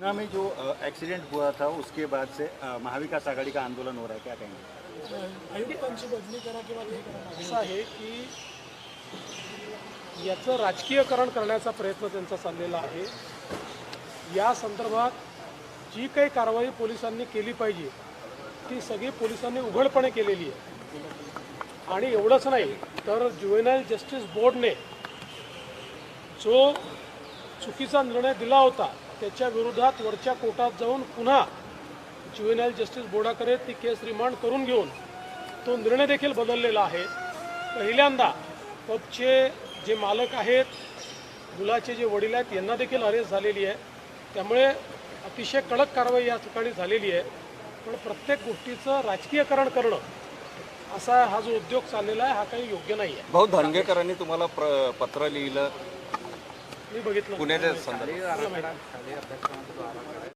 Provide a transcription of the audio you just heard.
ना में जो एक्सीडेंट हुआ था उसके बाद से महाविकास आघाड़ी का आंदोलन हो रहा है क्या कहेंगे? आयुक्तांची बदली करा किंवा असं आहे की याचं राजकीयकरण करण्याचा प्रयत्न त्यांचा चाललेला आहे. या संदर्भात जी काही कारवाई पोलिसांनी केली पाहिजे ती सगळी पोलिसांनी उघडपणे केलेली आहे. आणि एवढंच नाही तर ज्युएनाईल जस्टिस बोर्डने जो चुकीचा निर्णय दिला होता त्याच्या विरोधात वरच्या कोर्टात जाऊन पुन्हा ज्युएनाईल जस्टिस बोर्डाकडे ती केस रिमांड करून घेऊन. तो निर्णय देखील बदललेला आहे. पहिल्यांदा पबचे जे मालक आहेत मुलाचे जे वडील आहेत यांना देखील अरेस्ट झालेली आहे. त्यामुळे अतिशय कडक कारवाई या ठिकाणी झालेली आहे. पण प्रत्येक गोष्टीचं राजकीयकरण करणं असा हा जो उद्योग चाललेला आहे हा काही योग्य नाही आहे भाऊ धनगेकरांनी तुम्हाला प्र- पत्र लिहिलं मी बघितलं पुण्याच्या संदर्भात.